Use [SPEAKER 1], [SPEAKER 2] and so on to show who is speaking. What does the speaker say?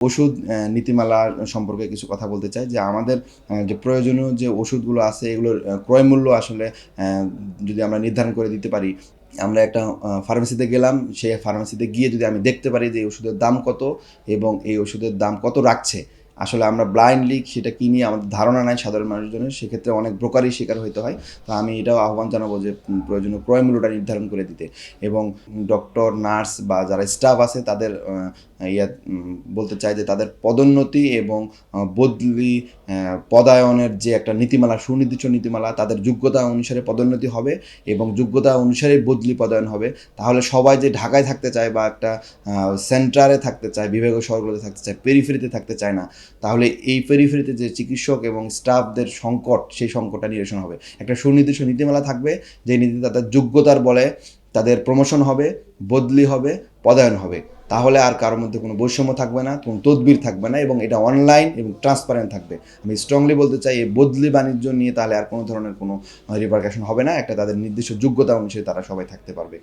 [SPEAKER 1] ওষুধ নীতিমালা সম্পর্কে কিছু কথা বলতে চাই, যে আমাদের যে প্রয়োজনীয় যে ওষুধগুলো আছে, এগুলোর ক্রয় মূল্য আসলে যদি আমরা নির্ধারণ করে দিতে পারি, আমরা একটা ফার্মেসিতে গেলাম, সেই ফার্মেসিতে গিয়ে যদি আমি দেখতে পারি যে এই ওষুধের দাম কত এবং এই ওষুধের দাম কত রাখছে আসলে আমরা ব্লাইন্ড ব্লাইন্ডলি সেটা কিনি আমাদের ধারণা নাই সাধারণ মানুষের জন্য সেক্ষেত্রে অনেক ব্রোকারই শিকার হইতে হয়। তো আমি এটাও আহ্বান জানাব যে প্রয়োজনীয় ক্রয় মূল্যটা নির্ধারণ করে দিতে। এবং ডক্টর নার্স বা যারা স্টাফ আছে, তাদের ইয়া বলতে চাই যে তাদের পদোন্নতি এবং বদলি পদায়নের যে একটা নীতিমালা, সুনির্দিষ্ট নীতিমালা, তাদের যোগ্যতা অনুসারে পদোন্নতি হবে এবং যোগ্যতা অনুসারে বদলি পদায়ন হবে। তাহলে সবাই যে ঢাকায় থাকতে চায় বা একটা সেন্টারে থাকতে চায়, বিভাগীয় শহরগুলোতে থাকতে চায় পেরিফেরিতে থাকতে চায় না তাহলে এই পেরিফেরিতে যে চিকিৎসক এবং স্টাফদের সংকট, সেই সংকটটা নিরসন হবে। একটা সুনির্দিষ্ট নীতিমালা থাকবে, যে নীতি তাদের যোগ্যতার বলে তাদের প্রমোশন হবে, বদলি হবে, পদায়ন হবে। তাহলে আর কারোর মধ্যে কোনো বৈষম্য থাকবে না, কোনো তদবির থাকবে না এবং এটা অনলাইন এবং ট্রান্সপারেন্ট থাকবে। আমি স্ট্রংলি বলতে চাই, এই বদলি বাণিজ্য নিয়ে তাহলে আর কোনো ধরনের কোনো রিপার্কেশন হবে না। একটা তাদের নির্দিষ্ট যোগ্যতা অনুসারে তারা সবাই থাকতে পারবে।